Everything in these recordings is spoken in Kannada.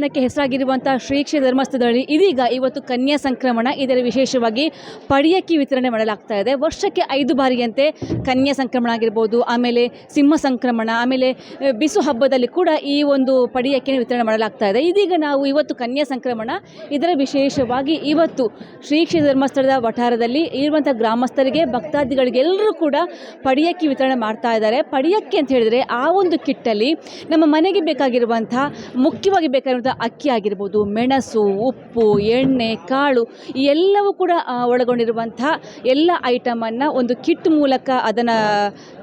ವಿಧಾನಕ್ಕೆ ಹೆಸರಾಗಿರುವಂತಹ ಶ್ರೀ ಕ್ಷೇತ್ರ ಧರ್ಮಸ್ಥಳದಲ್ಲಿ ಇದೀಗ ಇವತ್ತು ಕನ್ಯಾ ಸಂಕ್ರಮಣ. ಇದರ ವಿಶೇಷವಾಗಿ ಪಡಿಯಕ್ಕಿ ವಿತರಣೆ ಮಾಡಲಾಗ್ತಾ ಇದೆ. ವರ್ಷಕ್ಕೆ ಐದು ಬಾರಿಯಂತೆ ಕನ್ಯಾ ಸಂಕ್ರಮಣ ಆಗಿರ್ಬೋದು, ಆಮೇಲೆ ಸಿಂಹ ಸಂಕ್ರಮಣ, ಆಮೇಲೆ ಬಿಸು ಹಬ್ಬದಲ್ಲಿ ಕೂಡ ಈ ಒಂದು ಪಡಿಯಕ್ಕಿನ ವಿತರಣೆ ಮಾಡಲಾಗ್ತಾ ಇದೆ. ಇದೀಗ ನಾವು ಇವತ್ತು ಕನ್ಯಾ ಸಂಕ್ರಮಣ. ಇದರ ವಿಶೇಷವಾಗಿ ಇವತ್ತು ಶ್ರೀ ಕ್ಷೇತ್ರ ಧರ್ಮಸ್ಥಳದ ವಠಾರದಲ್ಲಿ ಇರುವಂಥ ಗ್ರಾಮಸ್ಥರಿಗೆ, ಭಕ್ತಾದಿಗಳಿಗೆಲ್ಲರೂ ಕೂಡ ಪಡಿಯಕ್ಕಿ ವಿತರಣೆ ಮಾಡ್ತಾ ಇದ್ದಾರೆ. ಪಡಿಯಕ್ಕಿ ಅಂತ ಹೇಳಿದರೆ ಆ ಒಂದು ಕಿಟ್ಟಲ್ಲಿ ನಮ್ಮ ಮನೆಗೆ ಬೇಕಾಗಿರುವಂಥ, ಮುಖ್ಯವಾಗಿ ಬೇಕಾಗಿರುವಂಥ ಅಕ್ಕಿ ಆಗಿರ್ಬೋದು, ಮೆಣಸು, ಉಪ್ಪು, ಎಣ್ಣೆ, ಕಾಳು ಎಲ್ಲವೂ ಕೂಡ ಒಳಗೊಂಡಿರುವಂತಹ ಎಲ್ಲ ಐಟಮನ್ನು ಒಂದು ಕಿಟ್ ಮೂಲಕ ಅದನ್ನು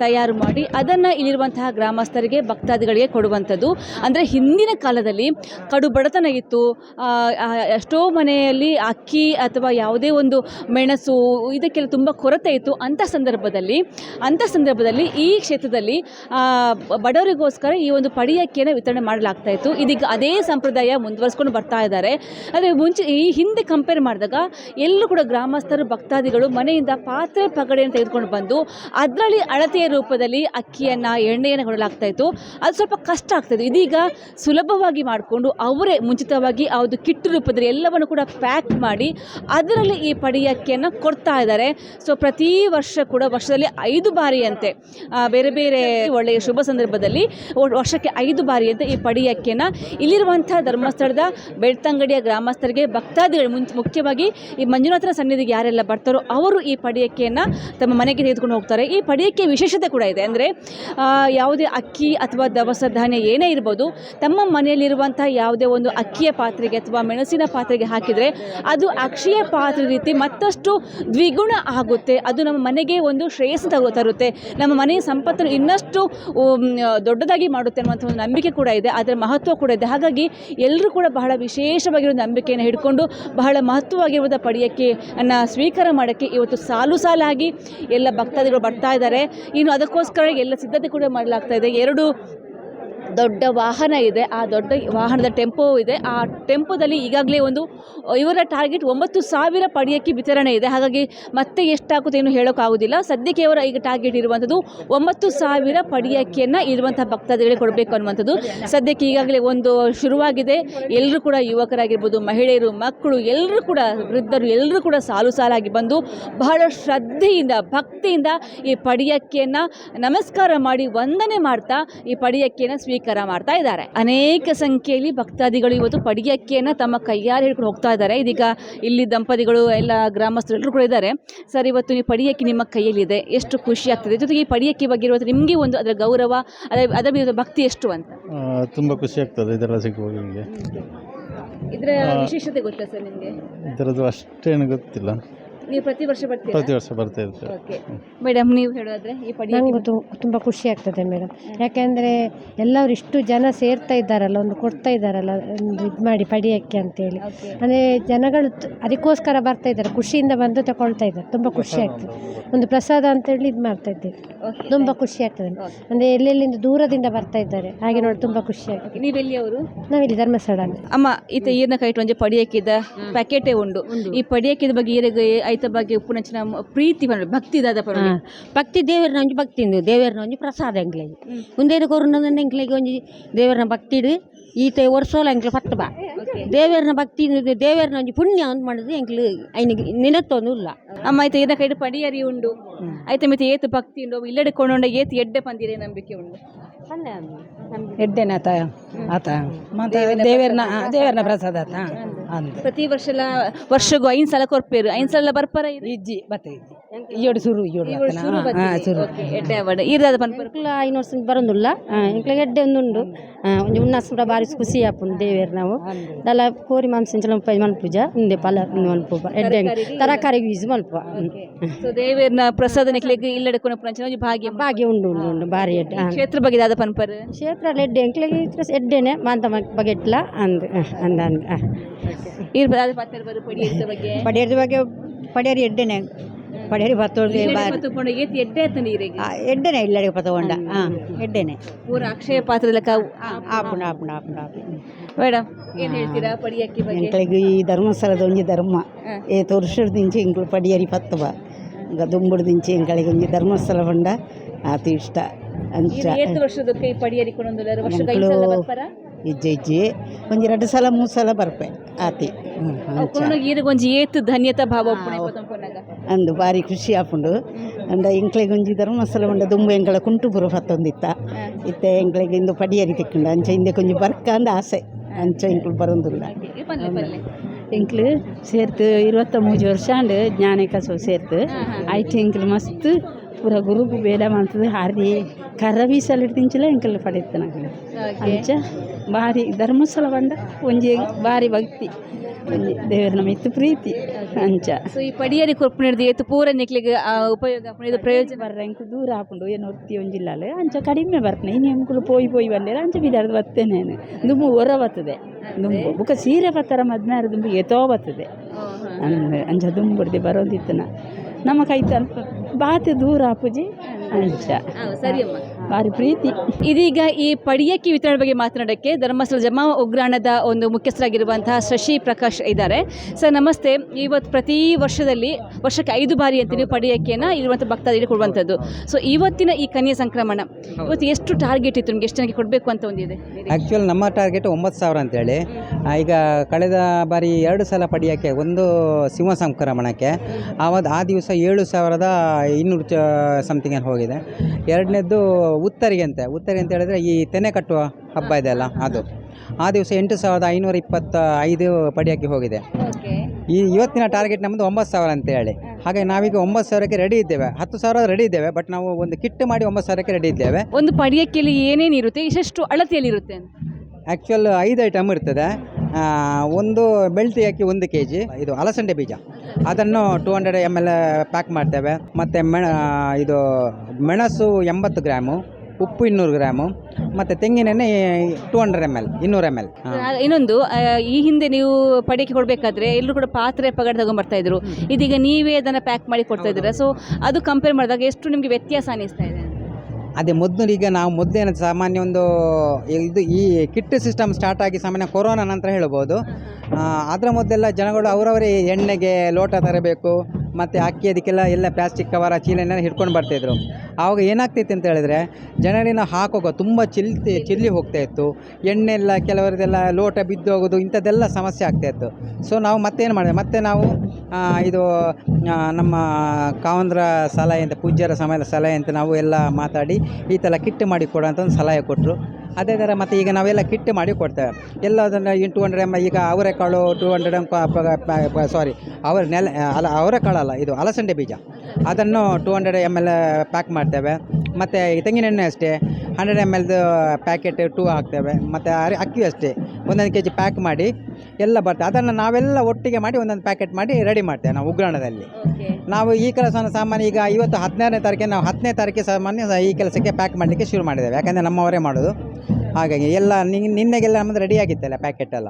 ತಯಾರು ಮಾಡಿ ಅದನ್ನು ಇಲ್ಲಿರುವಂತಹ ಗ್ರಾಮಸ್ಥರಿಗೆ, ಭಕ್ತಾದಿಗಳಿಗೆ ಕೊಡುವಂಥದ್ದು. ಅಂದರೆ ಹಿಂದಿನ ಕಾಲದಲ್ಲಿ ಕಡು ಬಡತನ ಇತ್ತು. ಎಷ್ಟೋ ಮನೆಯಲ್ಲಿ ಅಕ್ಕಿ ಅಥವಾ ಯಾವುದೇ ಒಂದು ಮೆಣಸು ಇದಕ್ಕೆಲ್ಲ ತುಂಬ ಕೊರತೆ ಇತ್ತು. ಅಂಥ ಸಂದರ್ಭದಲ್ಲಿ ಅಂಥ ಸಂದರ್ಭದಲ್ಲಿ ಈ ಕ್ಷೇತ್ರದಲ್ಲಿ ಬಡವರಿಗೋಸ್ಕರ ಈ ಒಂದು ಪಡಿಯಕ್ಕಿಯನ್ನು ವಿತರಣೆ ಮಾಡಲಾಗ್ತಾ ಇತ್ತು. ಇದೀಗ ಅದೇ ಸಂಪ್ರದಾಯ ಮುಂದುವರಿಸ್ಕೊಂಡು ಬರ್ತಾ ಇದ್ದಾರೆ. ಆದರೆ ಮುಂಚೆ ಈ ಹಿಂದೆ ಕಂಪೇರ್ ಮಾಡಿದಾಗ ಎಲ್ಲರೂ ಕೂಡ ಗ್ರಾಮಸ್ಥರು, ಭಕ್ತಾದಿಗಳು ಮನೆಯಿಂದ ಪಾತ್ರೆ ಪಗಡೆಯನ್ನು ತೆಗೆದುಕೊಂಡು ಬಂದು ಅದರಲ್ಲಿ ಅಳತೆಯ ರೂಪದಲ್ಲಿ ಅಕ್ಕಿಯನ್ನು, ಎಣ್ಣೆಯನ್ನು ಕೊಡಲಾಗ್ತಾ ಇತ್ತು. ಅದು ಸ್ವಲ್ಪ ಕಷ್ಟ ಆಗ್ತಾಯಿತ್ತು ಇದೀಗ ಸುಲಭವಾಗಿ ಮಾಡಿಕೊಂಡು ಅವರೇ ಮುಂಚಿತವಾಗಿ ಒಂದು ಕಿಟ್ಟು ರೂಪದಲ್ಲಿ ಎಲ್ಲವನ್ನು ಕೂಡ ಪ್ಯಾಕ್ ಮಾಡಿ ಅದರಲ್ಲಿ ಈ ಪಡಿಯಕ್ಕಿಯನ್ನು ಕೊಡ್ತಾ ಇದ್ದಾರೆ. ಸೊ ಪ್ರತಿ ವರ್ಷ ಕೂಡ ವರ್ಷದಲ್ಲಿ ಐದು ಬಾರಿಯಂತೆ ಬೇರೆ ಬೇರೆ ಒಳ್ಳೆಯ ಶುಭ ಸಂದರ್ಭದಲ್ಲಿ ವರ್ಷಕ್ಕೆ ಐದು ಬಾರಿಯಂತೆ ಈ ಪಡಿಯಕ್ಕಿಯನ್ನು ಇಲ್ಲಿರುವಂಥ ಧರ್ಮಸ್ಥಳದ ಬೆಳ್ತಂಗಡಿಯ ಗ್ರಾಮಸ್ಥರಿಗೆ ಭಕ್ತಾದಿಗಳು ಮುಂಚೆ ಮುಖ್ಯವಾಗಿ ಈ ಮಂಜುನಾಥನ ಸನ್ನಿಧಿಗೆ ಯಾರೆಲ್ಲ ಬರ್ತಾರೋ ಅವರು ಈ ಪಡಿಯಕ್ಕೆಯನ್ನು ತಮ್ಮ ಮನೆಗೆ ತೆಗೆದುಕೊಂಡು ಹೋಗ್ತಾರೆ. ಈ ಪಡಿಯಕ್ಕೆ ವಿಶೇಷತೆ ಕೂಡ ಇದೆ. ಅಂದರೆ ಯಾವುದೇ ಅಕ್ಕಿ ಅಥವಾ ದವಸ ಧಾನ್ಯ ಏನೇ ಇರ್ಬೋದು, ತಮ್ಮ ಮನೆಯಲ್ಲಿರುವಂಥ ಯಾವುದೇ ಒಂದು ಅಕ್ಕಿಯ ಪಾತ್ರೆಗೆ ಅಥವಾ ಮೆಣಸಿನ ಪಾತ್ರೆಗೆ ಹಾಕಿದರೆ ಅದು ಅಕ್ಷಿಯ ಪಾತ್ರೆ ರೀತಿ ಮತ್ತಷ್ಟು ದ್ವಿಗುಣ ಆಗುತ್ತೆ. ಅದು ನಮ್ಮ ಮನೆಗೆ ಒಂದು ಶ್ರೇಯಸ್ ತಗೋ ತರುತ್ತೆ. ನಮ್ಮ ಮನೆಯ ಸಂಪತ್ತನ್ನು ಇನ್ನಷ್ಟು ದೊಡ್ಡದಾಗಿ ಮಾಡುತ್ತೆ ಅನ್ನುವಂಥ ಒಂದು ನಂಬಿಕೆ ಕೂಡ ಇದೆ. ಅದರ ಮಹತ್ವ ಕೂಡ ಇದೆ. ಹಾಗಾಗಿ ಎಲ್ಲರೂ ಕೂಡ ಬಹಳ ವಿಶೇಷವಾಗಿರೋ ನಂಬಿಕೆಯನ್ನು ಹಿಡ್ಕೊಂಡು ಬಹಳ ಮಹತ್ವವಾಗಿರುವಂಥ ಪಡೆಯಕ್ಕೆ, ಅನ್ನ ಸ್ವೀಕಾರ ಮಾಡೋಕ್ಕೆ ಇವತ್ತು ಸಾಲು ಸಾಲಾಗಿ ಎಲ್ಲ ಭಕ್ತಾದಿಗಳು ಬರ್ತಾ ಇದ್ದಾರೆ. ಇನ್ನು ಅದಕ್ಕೋಸ್ಕರ ಎಲ್ಲ ಸಿದ್ಧತೆ ಕೂಡ ಮಾಡಲಾಗ್ತಾ ಇದೆ. ಎರಡು ದೊಡ್ಡ ವಾಹನ ಇದೆ. ಆ ದೊಡ್ಡ ವಾಹನದ ಟೆಂಪೋ ಇದೆ. ಆ ಟೆಂಪೋದಲ್ಲಿ ಈಗಾಗಲೇ ಒಂದು, ಇವರ ಟಾರ್ಗೆಟ್ ಒಂಬತ್ತು ಸಾವಿರ ಪಡೆಯಕ್ಕೆ ವಿತರಣೆ ಇದೆ. ಹಾಗಾಗಿ ಮತ್ತೆ ಎಷ್ಟಾಗುತ್ತೆ ಏನು ಹೇಳೋಕ್ಕಾಗೋದಿಲ್ಲ ಸದ್ಯಕ್ಕೆ ಅವರ ಈಗ ಟಾರ್ಗೆಟ್ ಇರುವಂಥದ್ದು ಒಂಬತ್ತು ಸಾವಿರ ಪಡಿಯಕ್ಕಿಯನ್ನು ಇರುವಂಥ ಭಕ್ತಾದಿಗಳಿಗೆ ಕೊಡಬೇಕು ಅನ್ನುವಂಥದ್ದು. ಸದ್ಯಕ್ಕೆ ಈಗಾಗಲೇ ಒಂದು ಶುರುವಾಗಿದೆ. ಎಲ್ಲರೂ ಕೂಡ ಯುವಕರಾಗಿರ್ಬೋದು, ಮಹಿಳೆಯರು, ಮಕ್ಕಳು, ಎಲ್ಲರೂ ಕೂಡ ವೃದ್ಧರು, ಎಲ್ಲರೂ ಕೂಡ ಸಾಲು ಸಾಲಾಗಿ ಬಂದು ಬಹಳ ಶ್ರದ್ಧೆಯಿಂದ, ಭಕ್ತಿಯಿಂದ ಈ ಪಡಿಯಕ್ಕಿಯನ್ನು ನಮಸ್ಕಾರ ಮಾಡಿ, ವಂದನೆ ಮಾಡ್ತಾ ಈ ಪಡಿಯಕ್ಕಿಯನ್ನು ಸ್ವೀಕಾರ ಮಾಡ್ತಾ ಇದ್ದಾರೆ. ಅನೇಕ ಸಂಖ್ಯೆಯಲ್ಲಿ ಭಕ್ತಾದಿಗಳು ಇವತ್ತು ಪಡಿಯಕ್ಕಿಯನ್ನು ತಮ್ಮ ಕೈಯಾರೆ ಹಿಡ್ಕೊಂಡು ಹೋಗ್ತಾ ಇದ್ದಾರೆ. ಇದೀಗ ಇಲ್ಲಿ ದಂಪತಿಗಳು ಎಲ್ಲ ಗ್ರಾಮಸ್ಥರೆಲ್ಲರೂ ಕೂಡ ಇದ್ದಾರೆ. ಸರ್ ಇವತ್ತು ಈ ಪಡಿಯಕ್ಕಿ ನಿಮ್ಮ ಕೈಯಲ್ಲಿದೆ. ಎಷ್ಟು ಖುಷಿ ಆಗ್ತದೆ. ಜೊತೆಗೆ ಈ ಪಡಿಯಕ್ಕಿ ಬಗ್ಗೆ ಇರುವಂಥ ನಿಮಗೆ ಒಂದು ಅದರ ಗೌರವ ಅದರ ಅದರ ಮೇಲೆ ಭಕ್ತಿ ಎಷ್ಟು ಅಂತ? ತುಂಬ ಖುಷಿ ಆಗ್ತದೆ ಇದೆಲ್ಲ ಸಿಗುವಾಗ ನಿಮಗೆ. ಇದರ ವಿಶೇಷತೆ ಗೊತ್ತಾ ಸರ್ ನಿಮಗೆ? ಇದರದ್ದು ಅಷ್ಟೇನು ಗೊತ್ತಿಲ್ಲ. ನೀವು ಪ್ರತಿ ವರ್ಷ ಬರ್ತೀರಾ? ಪ್ರತಿ ವರ್ಷ ಬರ್ತಾ ಇರ್ತೇವೆ ಓಕೆ ಮೇಡಮ್ ನೀವು ಹೇಳೋದ್ರೆ ಈ ನನಗೂ ತುಂಬ ಖುಷಿ ಆಗ್ತದೆ ಮೇಡಮ್ ಯಾಕೆಂದರೆ ಎಲ್ಲರೂ ಇಷ್ಟು ಜನ ಸೇರ್ತಾ ಇದ್ದಾರಲ್ಲ ಒಂದು ಕೊಡ್ತಾ ಇದ್ದಾರಲ್ಲ ಒಂದು ಇದು ಮಾಡಿ ಪಡಿಯಕ್ಕೆ ಅಂತೇಳಿ. ಅಂದರೆ ಜನಗಳು ತ- ಅದಕ್ಕೋಸ್ಕರ ಬರ್ತಾ ಇದ್ದಾರೆ ಖುಷಿಯಿಂದ ಬಂದು ತಗೊಳ್ತಾ ಇದ್ದಾರೆ. ತುಂಬ ಖುಷಿ ಆಗ್ತದೆ. ಒಂದು ಪ್ರಸಾದ ಅಂತೇಳಿ ಇದು ಮಾಡ್ತಾ ಇದ್ದೀವಿ. ತುಂಬಾ ತುಂಬ ಖುಷಿ ಆಗ್ತದೆ. ಅಂದರೆ ಎಲ್ಲೆಲ್ಲಿಂದ ದೂರದಿಂದ ಬರ್ತಾ ಇದ್ದಾರೆ ಹಾಗೆ ನೋಡಿ ತುಂಬ ಖುಷಿ ಆಗ್ತದೆ. ನೀವೆಲ್ಲಿ ಅವರು? ನಾವಿಲ್ಲಿ ಧರ್ಮಸ್ಥಳ ಅಮ್ಮ ಈತ ಈರ್ನ ಕೈಟ್ ಒಂದು ಪಡಿಯಕ್ಕಿದ್ದ ಪ್ಯಾಕೆಟೇ ಉಂಡು. ಈ ಪಡಿಯಕ್ಕಿದ ಬಗ್ಗೆ ಈರೆಗೆ ಐತ ಬಗ್ಗೆ ಉಪ್ಪುನಂಚಿನ ಪ್ರೀತಿ ಬರ ಭಕ್ತಿ ದಾದ ಪರ ಭಕ್ತಿ ದೇವರನ ಒಂಜಿ ಭಕ್ತಿ ಉಂದು ದೇವರನ ಒಂಜಿ ಪ್ರಸಾದ ಎಂಕ್ಲೆಗ್ ಮುಂದೇನು ಕೊರುಂಡ ಎಂಕ್ಲೆಗ್ ಒಂಜಿ ದೇವರನ ಭಕ್ತಿಡು ಈತ ಒರ್ಸೋಲ ಎಂಕ್ಲೆ ಪಟ್ಟು ಬಾ. ದೇವರನ ಭಕ್ತಿ ದೇವರನ ಒಂಜಿ ಪುಣ್ಯ ಅಂತ ಮಾಡಿದ್ರೆ ಎಂಕ್ಲು ಐನಿಗೆ ನಿನತ್ತೊಂದು ಇಲ್ಲ ಅಮ್ಮ ಆಯ್ತು ಕೈಟ್ ಪಡಿಯರಿ ಉಂಡು? ಆಯ್ತು ಮಿತ ಏತ್ ಭಕ್ತಿ ಉಂಡು? ಇಲ್ಲಡೆ ಕೊಂಡೊಂಡ ಏತ್ ಎಡ್ಡೆ ಪಂದಿರೆ ನಂಬಿಕೆ ಉಂಡು? ಎಡ್ಡೆನ ಆತ ಆತ. ದೇವರನ ದೇವರನ ಪ್ರಸಾದ. ಆತ. ಅಂದ. ಪ್ರತಿ ವರ್ಷ ಎಲ್ಲ ವರ್ಷಗೂ ಐನ್ ಸಲ ಕೊರ್ಪೇರು ಐನ್ ಸಲ ಬರ್ಪರ ಇಜ್ಜಿ ಬತ್ತೆ ಇಜ್ಜಿ. ಇಯೋಡು ಸುರು ಇಯೋಡು ಸುರು ಎಡ್ಡೆ ಅವಡ ಈರ್ದಾದ ಪನ್ಪರು ಎಂಕ್ಲ ಐನೂರು ಸಲ ಬರೋದಿಲ್ಲ. ಎಂಕ್ಲೆಗ್ ಎಡ್ಡೆ ಒಂದು ಉಂಡು ಆ, ಒಂಜಿ ಉನ್ನಾಸ ಕೂಡ ಬಾರಿ ಖುಷಿ ಆಪುಂಡು ದೇವೇರು ನಾವು. ದಲ ಕೋರಿ ಮಾಂಸಂಚಲ ಮಲ್ಪುಜ ಉಂದೆ ಪಲ ಮಲ್ಪ ಎಡ್ಡೆ ತರಕಾರಿ ಯೂಸ್ ಮಲ್ಪ ಸೊ ದೇವೇರ್ನ ಪ್ರಸಾದ ನಿಕ್ಲೆಗ್ ಇಲ್ಲಡೆ ಕೊನೆ ಪುನಂಚಿನ ಒಂಜಿ ಭಾಗ್ಯ ಭಾಗ್ಯ ಉಂಡು ಉಂಡು ಉಂಡು ಬಾರಿ ಎಡ್ಡೆ. ಆ. ಕ್ಷೇತ್ರ ಬಗ್ಗೆ ದಾದ ಪನ್ಪರ್? ಕ್ಷೇತ್ರ ಎಡ್ಡೆ. ಎಂಕ್ಲೆಗೆ ಎಡ್ಡೆನೆ ಮಾಂತ ಬಗೆಟ್ಲ ಅಂದ್ ಅಂದ ಅಂದ್. ಆ. ಪತ್ತರ ಬರು ಪಡಿಯದ ಬಗ್ಗೆ. ಪಡೆಯದ ಬಗ್ಗೆ ಪಡೆಯರಿ ಎಡ್ಡೆನೆ. ಪಡೆಯರಿ ಇಲ್ಲಡೆ ತಗೊಂಡು ಏತ್ ಎಡ್ಡೆ ಆತ ನೀರಿಗೆ? ಎಡ್ಡೆನೆ ಇಲ್ಲಡೆ ಪತಗೊಂಡ ಹಾಂ ಎಡ್ಡೆನೆ. ಪೂರ ಅಕ್ಷಯ ಪಾತ್ರದ ಲೆಕ್ಕ ಆಪುಂಡ ಆಪುಂಡ ಆಪುಂಡ ಆಪುಂಡ ಮೇಡಮ್ ಏನು ಹೇಳ್ತೀರಾ ಪಡಿಯಕ್ಕೆ ಎಂಕ್ಲೆಗ್ ಈ ಧರ್ಮಸ್ಥಳದ ಒಂಜಿ ಧರ್ಮ. ಏ ತೋರ್ಸಡ್ ಇಂಕ್ಳು ಪಡಿಯರಿ ಪತ್ತವ ಈಗ ದುಂಬುಡು ದಿಂಚಿ ಎಂಕಳಿಗೆ ಒಂಜಿ ಧರ್ಮಸ್ಥಳ ಹೊಂಡ. ಅತಿ ಇಷ್ಟ ಅಂಚ ಏತ್ ವರ್ಷದಕ್ಕೆ ಈ ಪಡಿಯರಿ ಕೊಡೊಂದುಲ್ಲಾರ? ವರ್ಷಕ್ಕೆ ಬರ್ತಾರ ಇಜ್ಜೆ. ಒಂಜಿ ಎರಡು ಸಲ ಮೂರು ಸಲ ಬರ್ಪೆ ಆತಿ. ಒಂಜಿ ಏತ್ ಧನ್ಯತಾ ಭಾವ. ಅಂದು ಬಾರಿ ಖುಷಿ ಆಪುಂಡು. ಅಂಡ ಎಂಕ್ಲೆಗ್ ಒಂಜಿ ಧರ್ಮಸ್ಥಳ ಉಂಡ ದುಂಬು ಕುಂಟು ಕುಂಟುಪುರ ಹತ್ತೊಂದಿತ್ತ. ಇತ್ತೆ ಎಂಕ್ಲೆಗ್ ಇಂದು ಪಡಿಯರಿ ತಿಕ್ಕಂಡು. ಅಂಚ ಹಿಂದೆ ಕೊಂಚ ಬರ್ಕ ಅಂದ ಆಸೆ. ಅಂಚ ಎಂಕ್ಲು ಬರೋದಿಲ್ಲ. ಎಂಕ್ಳು. ಎಂಕ್ಲು ಸೇರ್ತು ಇರುವತ್ತ ಮೂಜಿ ವರ್ಷ ಅಂಡ್ ಜ್ಞಾನ ಕಸು ಸೇರ್ತು ಆಯ್ತು ಎಂಕ್ಲು ಮಸ್ತ್ ಪೂರ ಗುರುಗು ಬೇಡ ಮಾಡ್ತದೆ ಹಾರಿ ಕರ್ರ ಬೀಸಲ್ಲಿ ತಿಂಚಲ ಎಂಕಲ್ ಪಡೆಯುತ್ತೆ ನಂಗೆ ಅಂಚ ಭಾರಿ ಧರ್ಮಸ್ಥಳ ಬಂದ ಒಂಜಿ ಭಾರಿ ಭಕ್ತಿ ಒಂಜಿ ದೇವರ ನಮಿತ್ತು ಪ್ರೀತಿ ಅಂಚ. ಸೊ ಈ ಪಡಿಯರಿ ಕೊರ್ಪು ಹಿಡಿದು ಏತು ಪೂರ ನಿಕ್ಲಿಗೆ ಆ, ಉಪಯೋಗ ಆಪುಂಡು, ಇದು ಪ್ರಯೋಜನ? ಬರ್ರೆ ಎಂಕು ದೂರ ಹಾಕೊಂಡು ಏನು ಒತ್ತಿ ಒಂಜಿಲ್ಲಲ್ಲ ಅಂಚ ಕಡಿಮೆ ಬರ್ತಾನೆ ಇನ್ನು ಎಂಕುಲು ಪೋಯಿ ಪೋಯಿ ಬಂದೇರ ಅಂಚ ಬಿಡಾರ್ದು ಬತ್ತೇನೆ ದುಂಬು ಹೊರ ಬತ್ತದೆ ದುಂಬು ಬುಕ ಸೀರೆ ಬತ್ತಾರ ಮದ್ನಾರ ದುಂಬು ಎತೋ ಬತ್ತದೆ. ಅಂದ್ರೆ ಅಂಚ ದುಂಬುಡ್ದೆ ಬರೋದಿತ್ತನ. ನಮ್ಮ ಕೈತ ಬಾತಿ ದೂರ ಆಪುಜಿ ಅಂಚ. ಸರಿ ಅಮ್ಮ ಭಾರಿ ಪ್ರೀತಿ. ಇದೀಗ ಈ ಪಡಿಯಕ್ಕಿ ವಿತರಣೆ ಬಗ್ಗೆ ಮಾತನಾಡೋಕ್ಕೆ ಧರ್ಮಸ್ಥಳ ಜಮಾ ಉಗ್ರಾಣದ ಒಂದು ಮುಖ್ಯಸ್ಥರಾಗಿರುವಂತಹ ಶಶಿ ಪ್ರಕಾಶ್ ಇದ್ದಾರೆ. ಸರ್, ನಮಸ್ತೆ. ಇವತ್ತು ಪ್ರತಿ ವರ್ಷದಲ್ಲಿ ವರ್ಷಕ್ಕೆ ಐದು ಬಾರಿ ಅಂತ ನೀವು ಪಡಿಯಕ್ಕಿಯನ್ನು ಇರುವಂಥ ಭಕ್ತಾದಿಗಳು ಕೊಡುವಂಥದ್ದು ಸೊ ಇವತ್ತಿನ ಈ ಕನ್ಯಾ ಸಂಕ್ರಮಣ, ಇವತ್ತು ಎಷ್ಟು ಟಾರ್ಗೆಟ್ ಇತ್ತು? ನಿಮಗೆ ಎಷ್ಟು ಜನಕ್ಕೆ ಕೊಡಬೇಕು ಅಂತ ಒಂದಿದೆ? ಆ್ಯಕ್ಚುಲ್ ನಮ್ಮ ಟಾರ್ಗೆಟ್ ಒಂಬತ್ತು ಸಾವಿರ ಅಂತೇಳಿ. ಈಗ ಕಳೆದ ಬಾರಿ ಎರಡು ಸಲ ಪಡಿಯಕ್ಕೆ, ಒಂದು ಸಿಂಹ ಸಂಕ್ರಮಣಕ್ಕೆ ಆವತ್ತು ಆ ದಿವಸ ಏಳು ಸಾವಿರದ ಇನ್ನೂರು ಸಮಥಿಂಗ್ ಹೋಗಿದೆ. ಎರಡನೇದ್ದು ಉತ್ತರಿಗೆ ಅಂತೆ ಉತ್ತರಿ ಅಂತ ಹೇಳಿದ್ರೆ ಈ ತೆನೆ ಕಟ್ಟುವ ಹಬ್ಬ ಇದೆಯಲ್ಲ ಅದು. ಆ ದಿವಸ ಎಂಟು ಸಾವಿರದ ಐನೂರ ಇಪ್ಪತ್ತ ಐದು ಪಡಿಯಕ್ಕೆ ಹೋಗಿದೆ ಈ ಇವತ್ತಿನ ಟಾರ್ಗೆಟ್ ನಮ್ಮದು ಒಂಬತ್ತು ಸಾವಿರ ಅಂತ ಹೇಳಿ ಹಾಗೆ ನಾವೀಗ ಒಂಬತ್ತು ಸಾವಿರಕ್ಕೆ ರೆಡಿ ಇದ್ದೇವೆ. ಹತ್ತು ಸಾವಿರ ರೆಡಿ ಇದ್ದೇವೆ ಬಟ್ ನಾವು ಒಂದು ಕಿಟ್ ಮಾಡಿ ಒಂಬತ್ತು ಸಾವಿರಕ್ಕೆ ರೆಡಿ ಇದ್ದೇವೆ. ಒಂದು ಪಡಿಯಕ್ಕೆ ಏನೇನು ಇರುತ್ತೆ ಇಷ್ಟು ಅಳತೆಯಲ್ಲಿ ಇರುತ್ತೆ ಅಂತ. ಆ್ಯಕ್ಚುಲ್ ಐದು ಐಟಮ್ ಇರ್ತದೆ. ಒಂದು ಬೆಳ್ತಿ ಅಕ್ಕಿ ಒಂದು ಕೆ ಜಿ ಇದು ಅಲಸಂಡೆ ಬೀಜ. ಅದನ್ನು two hundred M L pack ಮಾಡ್ತೇವೆ. ಮತ್ತು ಮೆಣ ಇದು ಮೆಣಸು ಎಂಬತ್ತು ಗ್ರಾಮು ಉಪ್ಪು ಇನ್ನೂರು ಗ್ರಾಮು ಮತ್ತು ತೆಂಗಿನೆಣ್ಣೆ ಟೂ ಹಂಡ್ರೆಡ್ ಎಂ ಎಲ್ ಇನ್ನೂರು ಎಂ ಎಲ್ ಇನ್ನೊಂದು ಈ ಹಿಂದೆ ನೀವು ಪಡಿಕೆ ಕೊಡಬೇಕಾದ್ರೆ ಎಲ್ಲರೂ ಕೂಡ ಪಾತ್ರೆ ಪಗಡೆ ತಗೊಂಡ್ಬರ್ತಾ ಇದ್ರು. ಇದೀಗ ನೀವೇ ಅದನ್ನು ಪ್ಯಾಕ್ ಮಾಡಿ ಕೊಡ್ತಾ ಇದ್ದೀರಾ. ಸೊ ಅದು ಕಂಪೇರ್ ಮಾಡಿದಾಗ ಎಷ್ಟು ನಿಮಗೆ ವ್ಯತ್ಯಾಸ ಅನಿಸ್ತಾ ಇದೆ? ಅದೇ ಮೊದಲು ಈಗ ನಾವು ಮೊದಲೇನ ಸಾಮಾನ್ಯ ಒಂದು ಇದು ಈ ಕಿಟ್ ಸಿಸ್ಟಮ್ ಸ್ಟಾರ್ಟ್ ಆಗಿ ಸಾಮಾನ್ಯ ಕೊರೋನಾ ನಂತರ ಹೇಳ್ಬೋದು. ಅದರ ಮೊದಲೆಲ್ಲ ಜನಗಳು ಅವರವರೇ ಎಣ್ಣೆಗೆ ಲೋಟ ತರಬೇಕು ಮತ್ತು ಅಕ್ಕಿ ಅದಕ್ಕೆಲ್ಲ ಎಲ್ಲ ಪ್ಲಾಸ್ಟಿಕ್ ಕವರ ಚೀಲನೆಲ್ಲ ಹಿಡ್ಕೊಂಡು ಬರ್ತಾಯಿದ್ರು ಆವಾಗ ಏನಾಗ್ತಿತ್ತು ಅಂತ ಹೇಳಿದ್ರೆ, ಜನರಿನ ಹಾಕೋಗ ತುಂಬ ಚಿಲ್ತಿ, ಚಿಲ್ಲಿ ಹೋಗ್ತಾ ಇತ್ತು. ಎಣ್ಣೆ ಎಲ್ಲ ಕೆಲವರದೆಲ್ಲ ಲೋಟ ಬಿದ್ದು ಹೋಗೋದು, ಇಂಥದ್ದೆಲ್ಲ ಸಮಸ್ಯೆ ಆಗ್ತಾಯಿತ್ತು ಸೊ ನಾವು ಮತ್ತೇನು ಮಾಡಿದೆ? ಮತ್ತೆ ನಾವು ಇದು ನಮ್ಮ ಕಾವಂದ್ರ ಸಲಹೆ ಅಂತ, ಪೂಜ್ಯರ ಸಮಯದ ಸಲಹೆ ಅಂತ ನಾವು ಎಲ್ಲ ಮಾತಾಡಿ, ಈ ಥರ ಕಿಟ್ ಮಾಡಿ ಕೊಡೋ ಅಂತ ಒಂದು ಸಲಹೆ ಕೊಟ್ಟರು ಅದೇ ಥರ ಮತ್ತು ಈಗ ನಾವೆಲ್ಲ ಕಿಟ್ ಮಾಡಿ ಕೊಡ್ತೇವೆ. ಎಲ್ಲ ಅದನ್ನು ಟು ಹಂಡ್ರೆಡ್ ಎಂ ಈಗ ಅವರೆಕಾಳು ಟು ಹಂಡ್ರೆಡ್ ಸಾರಿ ಅವರ ನೆಲ ಅಲ್ಲ ಅವರೆಕಾಳಲ್ಲ ಇದು ಅಲಸಂಡೆ ಬೀಜ. ಅದನ್ನು two hundred M L pack ಮಾಡ್ತೇವೆ. ಮತ್ತು ತೆಂಗಿನೆಣ್ಣೆ ಅಷ್ಟೇ ಹಂಡ್ರೆಡ್ ಎಂ ಎಲ್ದು ಪ್ಯಾಕೆಟ್ ಟೂ ಹಾಕ್ತೇವೆ. ಮತ್ತು ಅಕ್ಕಿ ಅಷ್ಟೇ ಒಂದೊಂದು ಕೆ ಜಿ ಪ್ಯಾಕ್ ಮಾಡಿ ಎಲ್ಲ ಬರ್ತದೆ. ಅದನ್ನು ನಾವೆಲ್ಲ ಒಟ್ಟಿಗೆ ಮಾಡಿ ಒಂದೊಂದು ಪ್ಯಾಕೆಟ್ ಮಾಡಿ ರೆಡಿ ಮಾಡ್ತೇವೆ ನಾವು ಉಗ್ರಾಣದಲ್ಲಿ. ನಾವು ಈ ಕೆಲಸವನ್ನು ಸಾಮಾನ್ಯ ಈಗ ಇವತ್ತು ಹದಿನಾರನೇ ತಾರೀಕಿಗೆ ನಾವು ಹತ್ತನೇ ತಾರೀಕಿಗೆ ಸಾಮಾನ್ಯ ಈ ಕೆಲಸಕ್ಕೆ ಪ್ಯಾಕ್ ಮಾಡಲಿಕ್ಕೆ ಶುರು ಮಾಡಿದ್ದೇವೆ. ಯಾಕಂದರೆ ನಮ್ಮವರೇ ಮಾಡೋದು. ಹಾಗಾಗಿ ಎಲ್ಲ ನಿನ್- ನಿನ್ನೆಗೆಲ್ಲ ನಮ್ಮದು ರೆಡಿ ಆಗಿತ್ತಲ್ಲ ಪ್ಯಾಕೆಟ್ ಎಲ್ಲ.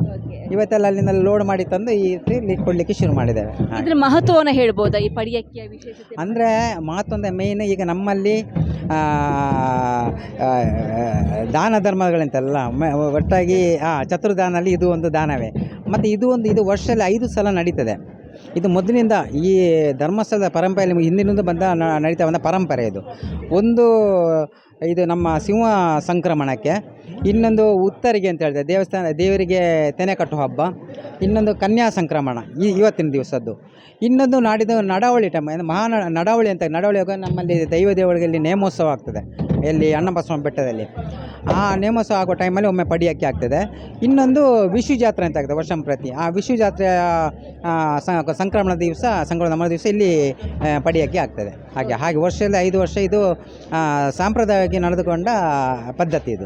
ಇವತ್ತೆಲ್ಲ ಅಲ್ಲಿಂದ ಲೋಡ್ ಮಾಡಿ ತಂದು ಈ ರೀತಿ ಕೊಡಲಿಕ್ಕೆ ಶುರು ಮಾಡಿದ್ದೇವೆ. ಇದ್ರ ಮಹತ್ವವನ್ನು ಹೇಳ್ಬೋದಾ ಈ ಪಡಿಯಕ್ಕಿಯ ವಿಶೇಷತೆ? ಅಂದರೆ ಮಹತ್ವದ ಮೇಯ್ನ್ ಈಗ ನಮ್ಮಲ್ಲಿ ದಾನ ಧರ್ಮಗಳಂತೆಲ್ಲ ಒಟ್ಟಾಗಿ ಆ ಚತುರ್ದಾನಲ್ಲಿ ಇದು ಒಂದು ದಾನವೇ. ಮತ್ತು ಇದು ಒಂದು ಇದು ವರ್ಷದಲ್ಲಿ ಐದು ಸಲ ನಡೀತದೆ. ಇದು ಮೊದಲಿನಿಂದ ಈ ಧರ್ಮಸ್ಥಳದ ಪರಂಪರೆಯಲ್ಲಿ ಹಿಂದಿನಿಂದ ಬಂದ ನಡೀತಾ ಬಂದ ಪರಂಪರೆ ಇದು. ಒಂದು ಇದು ನಮ್ಮ ಸಿಂಹ ಸಂಕ್ರಮಣಕ್ಕೆ. ಇನ್ನೊಂದು ಉತ್ತರಿಗೆ ಅಂತ ಹೇಳಿದೆ ದೇವಸ್ಥಾನ ದೇವರಿಗೆ ತೆನೆ ಕಟ್ಟುವ ಹಬ್ಬ. ಇನ್ನೊಂದು ಕನ್ಯಾ ಸಂಕ್ರಮಣ ಈ ಇವತ್ತಿನ ದಿವಸದ್ದು. ಇನ್ನೊಂದು ನಾಡಿದ್ದು ನಡಾವಳಿ ಟೈಮ್ ಮಹಾ ನಡಾವಳಿ ಅಂತ ನಡಾವಳಿ ಹೋಗ ನಮ್ಮಲ್ಲಿ ದೈವ ದೇವಳಿಗೆಲ್ಲಿ ನೇಮೋತ್ಸವ ಆಗ್ತದೆ ಎಲ್ಲಿ ಅಣ್ಣಬಸವ ಬೆಟ್ಟದಲ್ಲಿ. ಆ ನೇಮೋತ್ಸವ ಆಗೋ ಟೈಮಲ್ಲಿ ಒಮ್ಮೆ ಪಡಿಯಕ್ಕೆ ಆಗ್ತದೆ. ಇನ್ನೊಂದು ವಿಷು ಜಾತ್ರೆ ಅಂತ ಆಗ್ತದೆ ವರ್ಷಂ ಪ್ರತಿ. ಆ ವಿಷು ಜಾತ್ರೆಯ ಸಂಕ್ರಮಣ ದಿವಸ ಸಂಕ್ರಮಣ ದಿವಸ ಇಲ್ಲಿ ಪಡಿಯಕ್ಕೆ ಆಗ್ತದೆ. ಹಾಗೆ ಹಾಗೆ ವರ್ಷದಲ್ಲಿ ಐದು ವರ್ಷ ಇದು ಆ, ಸಾಂಪ್ರದಾಯಿಕವಾಗಿ ನಡೆದುಕೊಂಡ ಪದ್ಧತಿ ಇದು.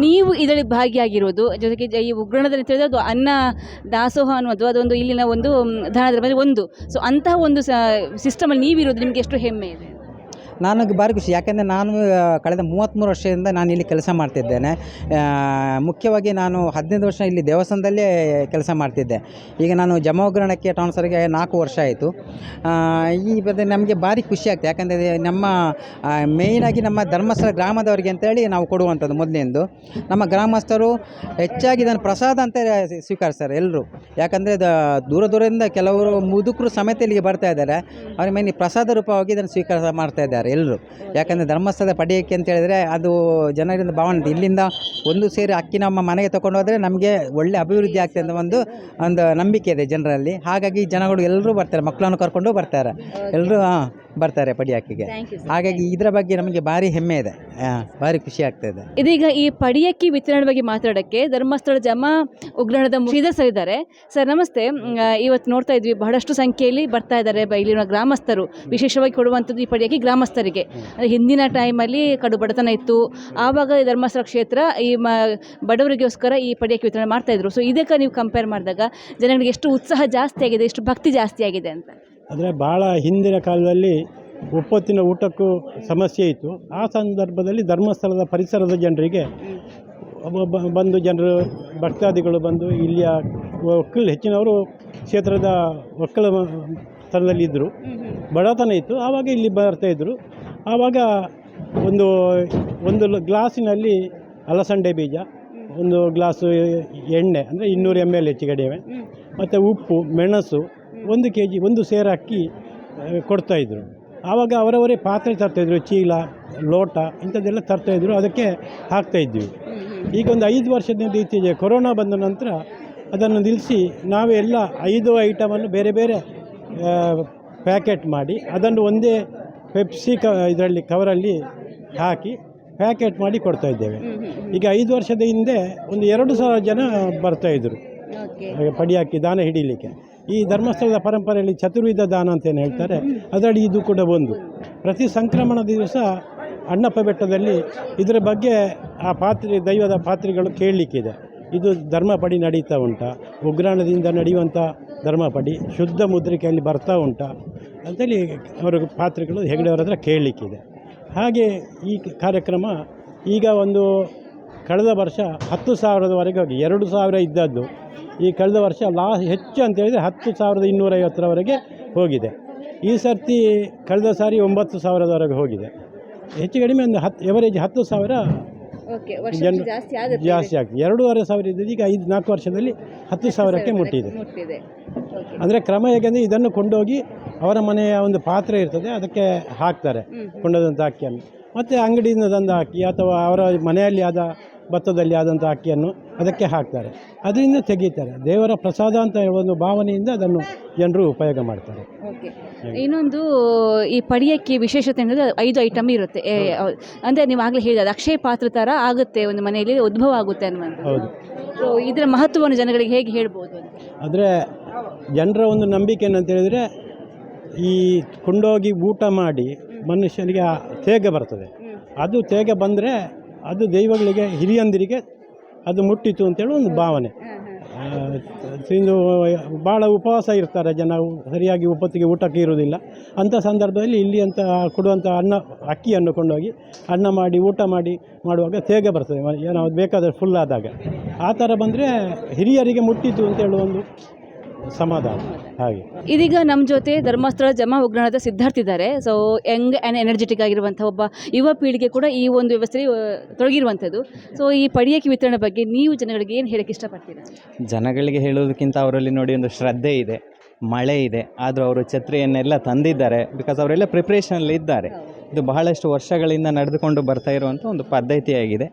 ನೀವು ಇದರಲ್ಲಿ ಭಾಗಿಯಾಗಿರೋದು, ಜೊತೆಗೆ ಜ- ಈ ಉಗ್ರಣದಲ್ಲಿ ತಿಳಿದ ಅದು ಅನ್ನ, ದಾಸೋಹ ಅನ್ನೋದು ಅದೊಂದು ಇಲ್ಲಿನ ಒಂದು ಧನದ ಒಂದು. ಸೊ ಅಂತಹ ಒಂದು ಸಿಸ್ಟಮಲ್ಲಿ ನೀವಿರೋದು ನಿಮಗೆ ಎಷ್ಟು ಹೆಮ್ಮೆ ಇದೆ? ನಾನು ಭಾರಿ ಖುಷಿ ಯಾಕೆಂದರೆ ನಾನು ಕಳೆದ ಮೂವತ್ತ್ಮೂರು ವರ್ಷದಿಂದ ನಾನು ಇಲ್ಲಿ ಕೆಲಸ ಮಾಡ್ತಿದ್ದೇನೆ. ಮುಖ್ಯವಾಗಿ ನಾನು ಹದಿನೈದು ವರ್ಷ ಇಲ್ಲಿ ದೇವಸ್ಥಾನದಲ್ಲೇ ಕೆಲಸ ಮಾಡ್ತಿದ್ದೆ. ಈಗ ನಾನು ಜಮೋಗ್ರಣಕ್ಕೆ ಟ್ರಾನ್ಸ್ಫರ್ಗೆ ನಾಲ್ಕು ವರ್ಷ ಆಯಿತು. ಈ ಬಗ್ಗೆ ನಮಗೆ ಭಾರಿ ಖುಷಿ ಆಗ್ತದೆ ಯಾಕಂದರೆ ನಮ್ಮ ಮೇಯ್ನಾಗಿ ನಮ್ಮ ಧರ್ಮಸ್ಥಳ ಗ್ರಾಮದವರಿಗೆ ಅಂತೇಳಿ ನಾವು ಕೊಡುವಂಥದ್ದು ಮೊದಲಿಂದು. ನಮ್ಮ ಗ್ರಾಮಸ್ಥರು ಹೆಚ್ಚಾಗಿ ಇದನ್ನು ಪ್ರಸಾದ ಅಂತ ಸ್ವೀಕರಿಸ್ತಾರೆ ಎಲ್ಲರೂ ಯಾಕಂದರೆ ದೂರ ದೂರದಿಂದ ಕೆಲವರು ಮುದುಕರು ಸಮೇತ ಇಲ್ಲಿಗೆ ಬರ್ತಾ ಇದ್ದಾರೆ. ಅವ್ರ ಮೇಲೆ ಪ್ರಸಾದ ರೂಪವಾಗಿ ಇದನ್ನು ಸ್ವೀಕಾರ ಮಾಡ್ತಾ ಇದ್ದಾರೆ. ಬರ್ತಾರೆ ಎಲ್ಲರೂ ಯಾಕಂದರೆ ಧರ್ಮಸ್ಥಳದ ಪಡೆಯಕ್ಕೆ ಅಂತ ಹೇಳಿದ್ರೆ ಅದು ಜನರಿಂದ ಭಾವನೆ. ಇದೆ. ಇಲ್ಲಿಂದ ಒಂದು ಸೇರಿ ಅಕ್ಕಿ ನಮ್ಮ ಮನೆಗೆ ತಗೊಂಡು ಹೋದರೆ ನಮಗೆ ಒಳ್ಳೆ ಅಭಿವೃದ್ಧಿ ಆಗ್ತದೆ ಅಂತ ಒಂದು ಒಂದು ನಂಬಿಕೆ ಇದೆ ಜನರಲ್ಲಿ. ಹಾಗಾಗಿ ಜನಗಳು ಎಲ್ಲರೂ ಬರ್ತಾರೆ ಮಕ್ಕಳನ್ನು ಕರ್ಕೊಂಡು ಬರ್ತಾರೆ. ಎಲ್ಲರೂ ಹಾಂ ಬರ್ತಾರೆ ಪಡಿಯಕ್ಕಿಗೆ ಹಾಗಾಗಿ ಇದರ ಬಗ್ಗೆ ನಮಗೆ ಭಾರಿ ಹೆಮ್ಮೆ ಇದೆ. ಭಾರಿ ಖುಷಿ ಆಗ್ತದೆ ಇದೀಗ ಈ ಪಡಿಯಕ್ಕಿ ವಿತರಣೆ ಬಗ್ಗೆ ಮಾತಾಡೋಕ್ಕೆ ಧರ್ಮಸ್ಥಳ ಜಮಾ ಉಗ್ರಣದ ಮುಗಿದ ಸರ್ ಇದ್ದಾರೆ. ಸರ್ ನಮಸ್ತೆ. ಇವತ್ತು ನೋಡ್ತಾ ಇದ್ವಿ ಬಹಳಷ್ಟು ಸಂಖ್ಯೆಯಲ್ಲಿ ಬರ್ತಾ ಇದ್ದಾರೆ ಇಲ್ಲಿನ ಗ್ರಾಮಸ್ಥರು. ವಿಶೇಷವಾಗಿ ಕೊಡುವಂಥದ್ದು ಈ ಪಡಿಯಕ್ಕಿ ಗ್ರಾಮಸ್ಥರಿಗೆ ಅಂದರೆ ಹಿಂದಿನ ಟೈಮಲ್ಲಿ ಕಡು ಬಡತನ ಇತ್ತು. ಆವಾಗ ಧರ್ಮಸ್ಥಳ ಕ್ಷೇತ್ರ ಈ ಮ, ಬಡವರಿಗೋಸ್ಕರ ಈ ಪಡಿಯಕ್ಕಿ ವಿತರಣೆ ಮಾಡ್ತಾ ಇದ್ರು. ಸೊ ಇದಕ್ಕೆ ನೀವು ಕಂಪೇರ್ ಮಾಡಿದಾಗ ಜನಗಳಿಗೆ ಎಷ್ಟು ಉತ್ಸಾಹ ಜಾಸ್ತಿ ಆಗಿದೆ, ಎಷ್ಟು ಭಕ್ತಿ ಜಾಸ್ತಿ ಆಗಿದೆ ಅಂತ. ಆದರೆ ಭಾಳ ಹಿಂದಿನ ಕಾಲದಲ್ಲಿ ಒಪ್ಪತ್ತಿನ ಊಟಕ್ಕೂ ಸಮಸ್ಯೆ ಇತ್ತು. ಆ ಸಂದರ್ಭದಲ್ಲಿ ಧರ್ಮಸ್ಥಳದ ಪರಿಸರದ ಜನರಿಗೆ ಬಂದು ಜನರು, ಭಕ್ತಾದಿಗಳು ಬಂದು ಇಲ್ಲಿಯ ಒಕ್ಕಲು, ಹೆಚ್ಚಿನವರು ಕ್ಷೇತ್ರದ ಒಕ್ಕಲ ಸ್ಥಳದಲ್ಲಿ ಇದ್ದರು ಬಡತನ ಇತ್ತು. ಆವಾಗ ಇಲ್ಲಿ ಬರ್ತಾಯಿದ್ರು ಆವಾಗ ಒಂದು ಒಂದು ಗ್ಲಾಸಿನಲ್ಲಿ ಅಲಸಂಡೆ ಬೀಜ, ಒಂದು ಗ್ಲಾಸು ಎಣ್ಣೆ, ಅಂದರೆ ಇನ್ನೂರು ಎಂ ಎಲ್ ಹೆಚ್ಚು ಕಡಿಮೆ, ಮತ್ತು ಉಪ್ಪು, ಮೆಣಸು, ಒಂದು ಕೆ ಜಿ ಒಂದು ಸೇರು ಅಕ್ಕಿ ಕೊಡ್ತಾಯಿದ್ರು ಆವಾಗ ಅವರವರೇ ಪಾತ್ರೆ ತರ್ತಾಯಿದ್ರು ಚೀಲ, ಲೋಟ, ಇಂಥದ್ದೆಲ್ಲ ತರ್ತಾಯಿದ್ರು ಅದಕ್ಕೆ ಹಾಕ್ತಾಯಿದ್ವಿ ಈಗ ಒಂದು ಐದು ವರ್ಷದಿಂದ ಇತ್ತೀಚೆಗೆ ಕೊರೋನಾ ಬಂದ ನಂತರ ಅದನ್ನು ನಿಲ್ಲಿಸಿ ನಾವೆಲ್ಲ ಐದು ಐಟಮನ್ನು ಬೇರೆ ಬೇರೆ ಪ್ಯಾಕೆಟ್ ಮಾಡಿ ಅದನ್ನು ಒಂದೇ ಪೆಪ್ಸಿ ಕ ಇದರಲ್ಲಿ ಕವರಲ್ಲಿ ಹಾಕಿ ಪ್ಯಾಕೆಟ್ ಮಾಡಿ ಕೊಡ್ತಾ ಇದ್ದೇವೆ. ಈಗ ಐದು ವರ್ಷದ ಹಿಂದೆ ಒಂದು ಎರಡು ಸಾವಿರ ಜನ ಬರ್ತಾಯಿದ್ರು ಪಡಿಯಾಕಿ ದಾನ ಹಿಡೀಲಿಕ್ಕೆ. ಈ ಧರ್ಮಸ್ಥಳದ ಪರಂಪರೆಯಲ್ಲಿ ಚತುರ್ವಿಧ ದಾನ ಅಂತ ಏನು ಹೇಳ್ತಾರೆ ಅದರಲ್ಲಿ ಇದು ಕೂಡ ಒಂದು. ಪ್ರತಿ ಸಂಕ್ರಮಣ ದಿವಸ ಅಣ್ಣಪ್ಪ ಬೆಟ್ಟದಲ್ಲಿ ಇದರ ಬಗ್ಗೆ ಆ ಪಾತ್ರೆ ದೈವದ ಪಾತ್ರೆಗಳು ಕೇಳಲಿಕ್ಕಿದೆ. ಇದು ಧರ್ಮಪಡಿ ನಡೀತಾ ಉಂಟ ಉಗ್ರಾಣದಿಂದ ನಡೆಯುವಂಥ ಧರ್ಮಪಡಿ ಶುದ್ಧ ಮುದ್ರಿಕೆಯಲ್ಲಿ ಬರ್ತಾ ಉಂಟಾ ಅಂತೇಳಿ ಅವರ ಪಾತ್ರಗಳು ಹೆಗಡೆಯವರ ಹತ್ರ ಕೇಳಲಿಕ್ಕಿದೆ. ಹಾಗೆ ಈ ಕಾರ್ಯಕ್ರಮ ಈಗ ಒಂದು ಕಳೆದ ವರ್ಷ ಹತ್ತು ಸಾವಿರದವರೆಗೆ ಹೋಗಿ, ಎರಡು ಸಾವಿರ ಇದ್ದದ್ದು. ಈ ಕಳೆದ ವರ್ಷ ಲಾ ಹೆಚ್ಚು ಅಂತ ಹೇಳಿದರೆ ಹತ್ತು ಸಾವಿರದ ಇನ್ನೂರೈವತ್ತರವರೆಗೆ ಹೋಗಿದೆ. ಈ ಸರ್ತಿ ಕಳೆದ ಸಾರಿ ಒಂಬತ್ತು ಸಾವಿರದವರೆಗೆ ಹೋಗಿದೆ. ಹೆಚ್ಚು ಕಡಿಮೆ ಒಂದು ಹತ್ತು ಎವರೇಜ್ ಹತ್ತು ಸಾವಿರ ಓಕೆ ಜನ- ಜಾಸ್ತಿ ಆಗುತ್ತೆ ಜಾಸ್ತಿ ಆಗ್ತದೆ. ಎರಡೂವರೆ ಸಾವಿರ ಇದ್ದದ್ದು ಈಗ ಐದು ನಾಲ್ಕು ವರ್ಷದಲ್ಲಿ ಹತ್ತು ಸಾವಿರಕ್ಕೆ ಮುಟ್ಟಿದೆ. ಮುಟ್ಟಿದೆ. ಅಂದರೆ ಕ್ರಮ ಹೇಗೆಂದರೆ ಇದನ್ನು ಕೊಂಡೋಗಿ ಅವರ ಮನೆಯ ಒಂದು ಪಾತ್ರೆ ಇರ್ತದೆ ಅದಕ್ಕೆ ಹಾಕ್ತಾರೆ. ಕೊಂಡೋದಂಥ ಅಕ್ಕಿಯನ್ನು. ಮತ್ತು ಅಂಗಡಿಯಿಂದ ತಂದ ಅಕ್ಕಿ ಅಥವಾ ಅವರ ಮನೆಯಲ್ಲಿ ಆದ ಭತ್ತದಲ್ಲಿ ಆದಂಥ ಅಕ್ಕಿಯನ್ನು ಅದಕ್ಕೆ ಹಾಕ್ತಾರೆ. ಅದರಿಂದ ತೆಗೀತಾರೆ. ದೇವರ ಪ್ರಸಾದ ಅಂತ ಒಂದು ಭಾವನೆಯಿಂದ ಅದನ್ನು ಜನರು ಉಪಯೋಗ ಮಾಡ್ತಾರೆ. ಓಕೆ. ಇನ್ನೊಂದು ಈ ಪಡಿಯಕ್ಕೆ ವಿಶೇಷತೆ ಅಂದರೆ ಐದು ಐಟಮ್ ಇರುತ್ತೆ. ಅಂದರೆ ನೀವು ಆಗಲೇ ಹೇಳಿದ ಅಕ್ಷಯ ಪಾತ್ರ ಥರ ಆಗುತ್ತೆ ಒಂದು ಮನೆಯಲ್ಲಿ ಉದ್ಭವ ಆಗುತ್ತೆ ಅನ್ನುವಂಥ ಹೌದು. ಸೊ ಇದರ ಮಹತ್ವವನ್ನು ಜನಗಳಿಗೆ ಹೇಗೆ ಹೇಳ್ಬೋದು ಅಂದರೆ ಆದರೆ ಜನರ ಒಂದು ನಂಬಿಕೆ ಏನಂತ ಹೇಳಿದರೆ ಈ ಕೊಂಡೋಗಿ ಊಟ ಮಾಡಿ ಮನುಷ್ಯನಿಗೆ ತೇಗ ಬರ್ತದೆ. ಅದು ತೇಗ ಬಂದರೆ ಅದು ದೈವಗಳಿಗೆ ಹಿರಿಯಂದಿರಿಗೆ ಅದು ಮುಟ್ಟಿತು ಅಂತೇಳಿ ಒಂದು ಭಾವನೆ. ತಿಂದು ಭಾಳ ಉಪವಾಸ ಇರ್ತಾರೆ ಜನ ಸರಿಯಾಗಿ ಉಪತ್ತಿಗೆ ಊಟಕ್ಕೆ ಇರುವುದಿಲ್ಲ. ಅಂಥ ಸಂದರ್ಭದಲ್ಲಿ ಇಲ್ಲಿ ಅಂತ ಕೊಡುವಂಥ ಅನ್ನ ಅಕ್ಕಿಯನ್ನು ಕೊಂಡೋಗಿ ಅನ್ನ ಮಾಡಿ ಊಟ ಮಾಡಿ ಮಾಡುವಾಗ ತೇಗ ಬರ್ತದೆ. ಏನಾದ್ರು ಏನೋ ಅದು ಬೇಕಾದರೆ ಫುಲ್ ಆದಾಗ. ಆ ಥರ ಬಂದರೆ ಹಿರಿಯರಿಗೆ ಮುಟ್ಟಿತು ಅಂತ ಹೇಳುವ ಒಂದು ಸಮಾಧಾನ. ಹಾಗೆ. ಇದೀಗ ನಮ್ಮ ಜೊತೆ ಧರ್ಮಸ್ಥಳ ಜಮಾ ಉಗ್ರಣದ ಸಿದ್ಧಾರ್ಥ ಇದ್ದಾರೆ. ಸೊ ಯಂಗ್ ಆ್ಯಂಡ್ ಎನರ್ಜೆಟಿಕ್ ಆಗಿರುವಂಥ ಒಬ್ಬ ಯುವ ಪೀಳಿಗೆ ಕೂಡ ಈ ಒಂದು ವ್ಯವಸ್ಥೆ ತೊಡಗಿರುವಂಥದ್ದು. ಸೊ ಈ ಪಡಿಯಕ್ಕೆ ವಿತರಣೆ ಬಗ್ಗೆ ನೀವು ಜನಗಳಿಗೆ ಏನು ಹೇಳಕ್ಕೆ ಇಷ್ಟಪಡ್ತೀರಾ? ಜನಗಳಿಗೆ ಹೇಳೋದಕ್ಕಿಂತ ಅವರಲ್ಲಿ ನೋಡಿ ಒಂದು ಶ್ರದ್ಧೆ ಇದೆ ಮಳೆ ಇದೆ. ಆದರೂ ಅವರು ಛತ್ರಿಯನ್ನೆಲ್ಲ ತಂದಿದ್ದಾರೆ ಬಿಕಾಸ್ ಅವರೆಲ್ಲ ಪ್ರಿಪ್ರೇಷನಲ್ಲಿ ಇದ್ದಾರೆ. ಇದು ಬಹಳಷ್ಟು ವರ್ಷಗಳಿಂದ ನಡೆದುಕೊಂಡು ಬರ್ತಾ ಇರುವಂಥ ಒಂದು ಪದ್ಧತಿಯಾಗಿದೆ.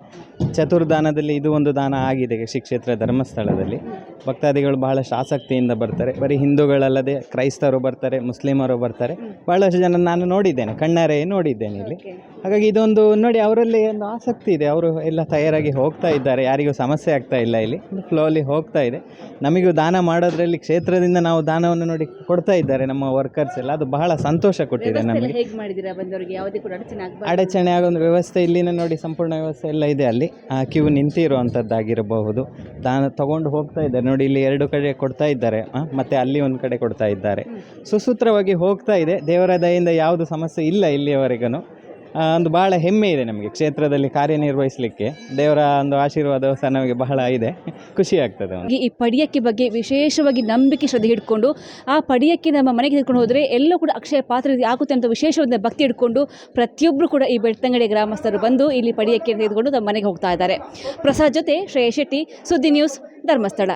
ಚತುರ್ದಾನದಲ್ಲಿ ಇದು ಒಂದು ದಾನ ಆಗಿದೆ ಶ್ರೀ ಕ್ಷೇತ್ರ ಧರ್ಮಸ್ಥಳದಲ್ಲಿ. ಭಕ್ತಾದಿಗಳು ಬಹಳಷ್ಟು ಆಸಕ್ತಿಯಿಂದ ಬರ್ತಾರೆ. ಬರೀ ಹಿಂದೂಗಳಲ್ಲದೆ ಕ್ರೈಸ್ತರು ಬರ್ತಾರೆ ಮುಸ್ಲಿಮರು ಬರ್ತಾರೆ. ಬಹಳಷ್ಟು ಜನ ನಾನು ನೋಡಿದ್ದೇನೆ ಕಣ್ಣಾರೆ ನೋಡಿದ್ದೇನೆ ಇಲ್ಲಿ. ಹಾಗಾಗಿ ಇದೊಂದು ನೋಡಿ ಅವರಲ್ಲಿ ಒಂದು ಆಸಕ್ತಿ ಇದೆ. ಅವರು ಎಲ್ಲ ತಯಾರಾಗಿ ಹೋಗ್ತಾ ಇದ್ದಾರೆ. ಯಾರಿಗೂ ಸಮಸ್ಯೆ ಆಗ್ತಾ ಇಲ್ಲ ಇಲ್ಲಿ. ಫ್ಲೋಲಿ ಹೋಗ್ತಾ ಇದೆ. ನಮಗೂ ದಾನ ಮಾಡೋದ್ರಲ್ಲಿ ಕ್ಷೇತ್ರದಿಂದ ನಾವು ದಾನವನ್ನು ನೋಡಿ ಕೊಡ್ತಾ ಇದ್ದಾರೆ ನಮ್ಮ ವರ್ಕರ್ಸ್ ಎಲ್ಲ. ಅದು ಬಹಳ ಸಂತೋಷ ಕೊಟ್ಟಿದೆ ನಮಗೆ. ಹೇಗೆ ಮಾಡಿದ್ದೀರಾ ಬಂದವರಿಗೆ? ಯಾವುದೇ ಕೂಡ ಅಡಚಣೆ ಆಗಬಾರ್ದು. ಅಡಚಣೆ ಆಗೋ ಒಂದು ವ್ಯವಸ್ಥೆ ಇಲ್ಲಿನ ನೋಡಿ ಸಂಪೂರ್ಣ ವ್ಯವಸ್ಥೆ ಎಲ್ಲ ಇದೆ ಅಲ್ಲಿ. ಆ ಕ್ಯೂ ನಿಂತಿರುವಂಥದ್ದಾಗಿರಬಹುದು. ತಾನು ತಗೊಂಡು ಹೋಗ್ತಾ ಇದ್ದಾರೆ. ನೋಡಿ ಇಲ್ಲಿ ಎರಡು ಕಡೆ ಕೊಡ್ತಾ ಇದ್ದಾರೆ. ಆ, ಮತ್ತೆ ಅಲ್ಲಿ ಒಂದು ಕಡೆ ಕೊಡ್ತಾ ಇದ್ದಾರೆ. ಸುಸೂತ್ರವಾಗಿ ಹೋಗ್ತಾ ಇದೆ. ದೇವರ ದಯೆಯಿಂದ ಯಾವುದು ಸಮಸ್ಯೆ ಇಲ್ಲ ಇಲ್ಲಿಯವರೆಗೂ ಒಂದು ಭಾಳ ಹೆಮ್ಮೆ ಇದೆ ನಮಗೆ ಕ್ಷೇತ್ರದಲ್ಲಿ ಕಾರ್ಯನಿರ್ವಹಿಸಲಿಕ್ಕೆ. ದೇವರ ಒಂದು ಆಶೀರ್ವಾದ ಸಹ ನಮಗೆ ಬಹಳ ಇದೆ. ಖುಷಿ ಆಗ್ತದೆ. ಈ ಪಡಿಯಕ್ಕೆ ಬಗ್ಗೆ ವಿಶೇಷವಾಗಿ ನಂಬಿಕೆ ಶ್ರದ್ಧೆ ಹಿಡ್ಕೊಂಡು, ಆ ಪಡಿಯಕ್ಕೆ ನಮ್ಮ ಮನೆಗೆ ಹಿಡ್ಕೊಂಡು ಹೋದರೆ ಎಲ್ಲೂ ಕೂಡ ಅಕ್ಷಯ ಪಾತ್ರ ಆಗುತ್ತೆ ಅಂತ ವಿಶೇಷವಾದ ಭಕ್ತಿ ಹಿಡ್ಕೊಂಡು ಪ್ರತಿಯೊಬ್ಬರು ಕೂಡ ಈ ಬೆಳ್ತಂಗಡಿ ಗ್ರಾಮಸ್ಥರು ಬಂದು ಇಲ್ಲಿ ಪಡಿಯಕ್ಕೆ ತೆಗೆದುಕೊಂಡು ತಮ್ಮ ಮನೆಗೆ ಹೋಗ್ತಾ ಇದ್ದಾರೆ. ಪ್ರಸಾದ್ ಜೊತೆ ಶ್ರೇಯ ಶೆಟ್ಟಿ, ಸುದ್ದಿ ನ್ಯೂಸ್ ಧರ್ಮಸ್ಥಳ.